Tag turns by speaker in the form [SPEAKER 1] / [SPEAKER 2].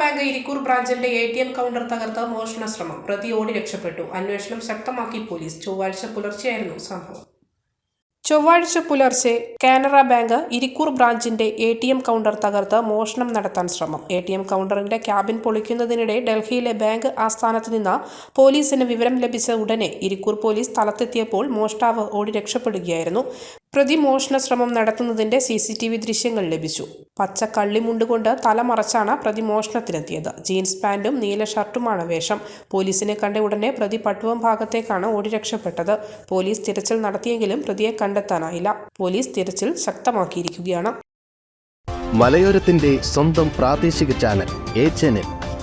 [SPEAKER 1] Bank Irikkur ബ്രാഞ്ചിന്റെ A T M counter തകർത്ത മോഷണ ശ്രമം. പ്രതി ഓടി രക്ഷപ്പെട്ടു. അന്വേഷണം ശക്തമാക്കി പോലീസ്. ചൊവ്വാഴ്ച പുലർച്ചെയായിരുന്നു സംഭവം. ചൊവ്വാഴ്ച പുലർച്ചെ കാനറ ബാങ്ക് ഇരിക്കൂർ ബ്രാഞ്ചിന്റെ എ ടി എം കൗണ്ടർ തകർത്ത് മോഷണം നടത്താൻ ശ്രമം. എ ടി എം കൗണ്ടറിന്റെ ക്യാബിൻ പൊളിക്കുന്നതിനിടെ ഡൽഹിയിലെ ബാങ്ക് ആസ്ഥാനത്ത് നിന്ന് പോലീസിന് വിവരം ലഭിച്ച ഉടനെ ഇരിക്കൂർ പോലീസ് സ്ഥലത്തെത്തിയപ്പോൾ മോഷ്ടാവ് ഓടി രക്ഷപ്പെടുകയായിരുന്നു. പ്രതി മോഷണ ശ്രമം നടത്തുന്നതിന്റെ സി സി ടി വി ദൃശ്യങ്ങൾ ലഭിച്ചു. പച്ച കള്ളിമുണ്ടുകൊണ്ട് തല മറച്ചാണ് പ്രതി മോഷണത്തിനെത്തിയത് ജീൻസ് പാന്റും നീല ഷർട്ടുമാണ് വേഷം. പോലീസിനെ കണ്ട ഉടനെ പ്രതി പട്ടുവം ഭാഗത്തേക്കാണ് ഓടി രക്ഷപ്പെട്ടത്. പോലീസ് തിരച്ചിൽ നടത്തിയെങ്കിലും പ്രതിയെ കണ്ടെത്താനായില്ല. പോലീസ് തിരച്ചിൽ ശക്തമാക്കിയിരിക്കുകയാണ്.
[SPEAKER 2] മലയോരത്തിന്റെ സ്വന്തം പ്രാദേശിക ചാനൽ ചാനൽ.